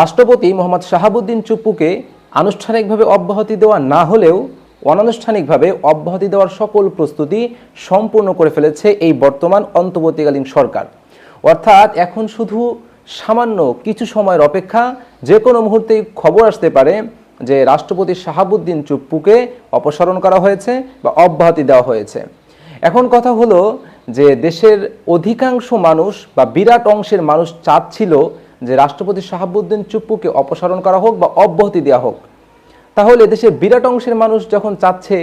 রাষ্ট্রপতি মোহাম্মদ শাহাবুদ্দিন চুপ্পুকে আনুষ্ঠানিকভাবে অব্যাহতি দেওয়া না হলেও অনানুষ্ঠানিকভাবে অব্যাহতি দেওয়ার সকল প্রস্তুতি সম্পূর্ণ করে ফেলেছে এই বর্তমান অন্তর্বর্তীকালীন সরকার। অর্থাৎ এখন শুধু সামান্য কিছু সময়ের অপেক্ষা যে কোনো মুহূর্তেই খবর আসতে পারে যে রাষ্ট্রপতি শাহাবুদ্দিন চুপ্পুকে অপসারণ করা হয়েছে বা অব্যাহতি দেওয়া হয়েছে। এখন কথা হলো যে দেশের অধিকাংশ মানুষ বা বিরাট অংশের মানুষ চাচ্ছিল যে রাষ্ট্রপতি শাহাবুদ্দিন চুপ্পুকে অপসারণ করা হোক বা অব্যাহতি দেওয়া হোক। তাহলে দেশের বিরাট অংশের মানুষ যখন চাচ্ছে,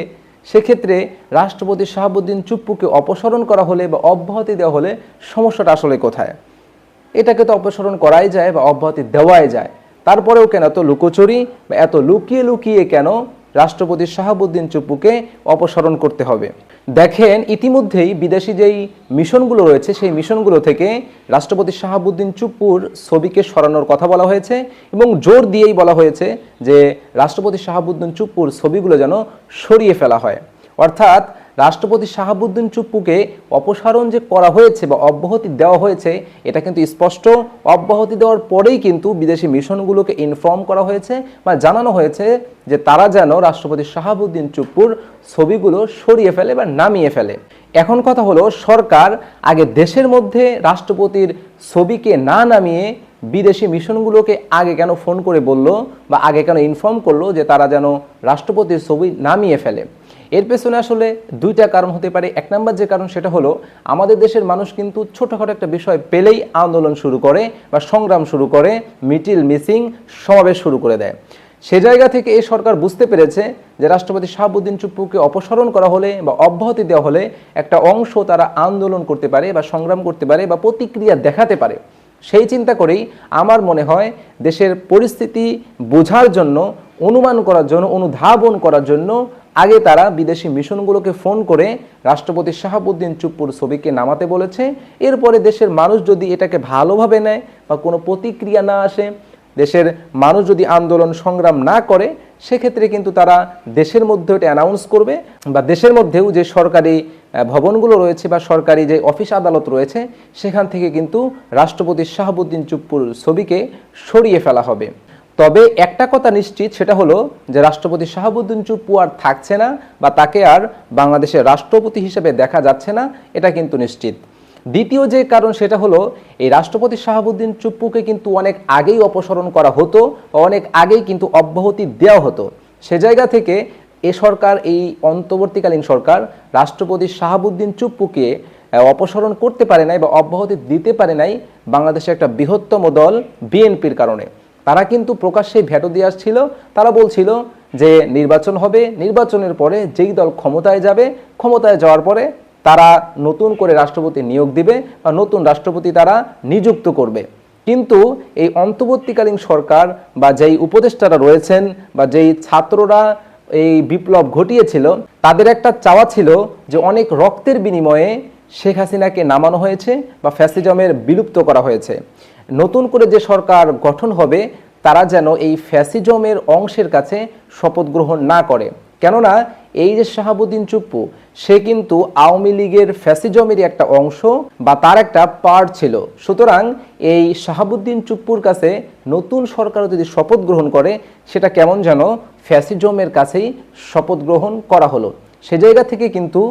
সেক্ষেত্রে রাষ্ট্রপতি শাহাবুদ্দিন চুপ্পুকে অপসারণ করা হলে বা অব্যাহতি দেওয়া হলে সমস্যাটা আসলে কোথায়? এটাকে তো অপসারণ করাই যায় বা অব্যাহতি দেওয়াই যায়। তারপরেও কেন এত লুকোচুরি বা এত লুকিয়ে লুকিয়ে কেন রাষ্ট্রপতি শাহাবুদ্দিন চুপুকে অপসারণ করতে হবে। দেখেন, ইতিমধ্যেই বিদেশি যেই মিশনগুলো রয়েছে, সেই মিশনগুলো থেকে রাষ্ট্রপতি শাহাবুদ্দিন চুপুর ছবিকে সরানোর কথা বলা হয়েছে এবং জোর দিয়েই বলা হয়েছে যে, রাষ্ট্রপতি শাহাবুদ্দিন চুপুর ছবিগুলো যেন সরিয়ে ফেলা হয়। অর্থাৎ রাষ্ট্রপতি শাহাবুদ্দিন চুপ্পুকে অপসারণ যে করা হয়েছে বা অব্যাহতি দেওয়া হয়েছে, এটা কিন্তু স্পষ্ট। অব্যাহতি দেওয়ার পরেই কিন্তু বিদেশি মিশনগুলোকে ইনফর্ম করা হয়েছে বা জানানো হয়েছে যে তারা যেন রাষ্ট্রপতি শাহাবুদ্দিন চুপ্পুর ছবিগুলো সরিয়ে ফেলে বা নামিয়ে ফেলে। এখন কথা হলো, সরকার আগে দেশের মধ্যে রাষ্ট্রপতির ছবিকে না নামিয়ে বিদেশি মিশনগুলোকে আগে কেন ফোন করে বলল বা আগে কেন ইনফর্ম করল যে তারা যেন রাষ্ট্রপতির ছবি নামিয়ে ফেলে? এর পেছনে আসলে দুইটা কারণ হতে পারে। এক নম্বর যে কারণ, সেটা হলো আমাদের দেশের মানুষ কিন্তু ছোটোখাটো একটা বিষয় পেলেই আন্দোলন শুরু করে বা সংগ্রাম শুরু করে, মিটিল, মিসিং সমাবেশ শুরু করে দেয়। সে জায়গা থেকে এই সরকার বুঝতে পেরেছে যে রাষ্ট্রপতি শাহাবুদ্দিন চুপ্পুকে অপসারণ করা হলে বা অব্যাহতি দেওয়া হলে একটা অংশ তারা আন্দোলন করতে পারে বা সংগ্রাম করতে পারে বা প্রতিক্রিয়া দেখাতে পারে। সেই চিন্তা করেই আমার মনে হয় দেশের পরিস্থিতি বোঝার জন্য, অনুমান করার জন্য, অনুধাবন করার জন্য আগে তারা বিদেশি মিশনগুলোকে ফোন করে রাষ্ট্রপতি শাহাবুদ্দিন চুপ্পুর ছবিকে নামাতে বলেছে। এরপরে দেশের মানুষ যদি এটাকে ভালোভাবে নেয় বা কোনো প্রতিক্রিয়া না আসে, দেশের মানুষ যদি আন্দোলন সংগ্রাম না করে, সেক্ষেত্রে কিন্তু তারা দেশের মধ্যে এটা অ্যানাউন্স করবে বা দেশের মধ্যেও যে সরকারি ভবনগুলো রয়েছে বা সরকারি যে অফিস আদালত রয়েছে, সেখান থেকে কিন্তু রাষ্ট্রপতি শাহাবুদ্দিন চুপ্পুর ছবিকে সরিয়ে ফেলা হবে। তবে একটা কথা নিশ্চিত, সেটা হলো যে রাষ্ট্রপতি শাহাবুদ্দিন চুপ্পু আর থাকছে না বা তাকে আর বাংলাদেশের রাষ্ট্রপতি হিসেবে দেখা যাচ্ছে না, এটা কিন্তু নিশ্চিত। দ্বিতীয় যে কারণ, সেটা হলো এই রাষ্ট্রপতি শাহাবুদ্দিন চুপ্পুকে কিন্তু অনেক আগেই অপসারণ করা হতো অনেক আগেই কিন্তু অব্যাহতি দেওয়া হতো। সে জায়গা থেকে এ সরকার, এই অন্তর্বর্তীকালীন সরকার রাষ্ট্রপতি শাহাবুদ্দিন চুপ্পুকে অপসারণ করতে পারে নাই বা অব্যাহতি দিতে পারে নাই বাংলাদেশের একটা বৃহত্তম দল, বিএনপির কারণে। তারা কিন্তু প্রকাশ্যে ভেটো দিয়ে আসছিল। তারা বলছিল যে নির্বাচন হবে, নির্বাচনের পরে যেই দল ক্ষমতায় যাবে, ক্ষমতায় যাওয়ার পরে তারা নতুন করে রাষ্ট্রপতি নিয়োগ দিবে বা নতুন রাষ্ট্রপতি তারা নিযুক্ত করবে। কিন্তু এই অন্তর্বর্তীকালীন সরকার বা যেই উপদেষ্টারা রয়েছেন বা যেই ছাত্ররা এই বিপ্লব ঘটিয়েছিল, তাদের একটা চাওয়া ছিল যে অনেক রক্তের বিনিময়ে শেখ হাসিনাকে নামানো হয়েছে বা ফ্যাসিজমের বিলুপ্ত করা হয়েছে। নতুন করে যে সরকার গঠন হবে, তারা যেন এই ফ্যাসিজমের অংশের কাছে শপথ গ্রহণ না করে। কেননা, এই যে শাহাবুদ্দিন চুপ্পু, সে কিন্তু আওয়ামী লীগের ফ্যাসিজমেরই একটা অংশ বা তার একটা পার্ট ছিল। সুতরাং এই শাহাবুদ্দিন চুপ্পুর কাছে নতুন সরকার যদি শপথ গ্রহণ করে, সেটা কেমন যেন ফ্যাসিজমের কাছেই শপথ গ্রহণ করা হলো। সে জায়গা থেকে কিন্তু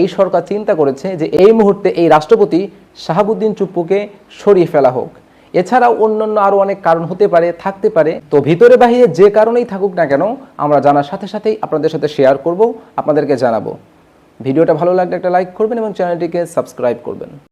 এই সরকার চিন্তা করেছে যে এই মুহূর্তে এই রাষ্ট্রপতি শাহাবুদ্দিন চুপ্পুকে সরিয়ে ফেলা হোক। এছাড়াও অন্যান্য আরও অনেক কারণ হতে পারে, থাকতে পারে। তো ভিতরে বাহিরে যে কারণেই থাকুক না কেন, আমরা জানার সাথে সাথেই আপনাদের সাথে শেয়ার করব, আপনাদেরকে জানাব। ভিডিওটা ভালো লাগলে একটা লাইক করবেন এবং চ্যানেলটিকে সাবস্ক্রাইব করবেন।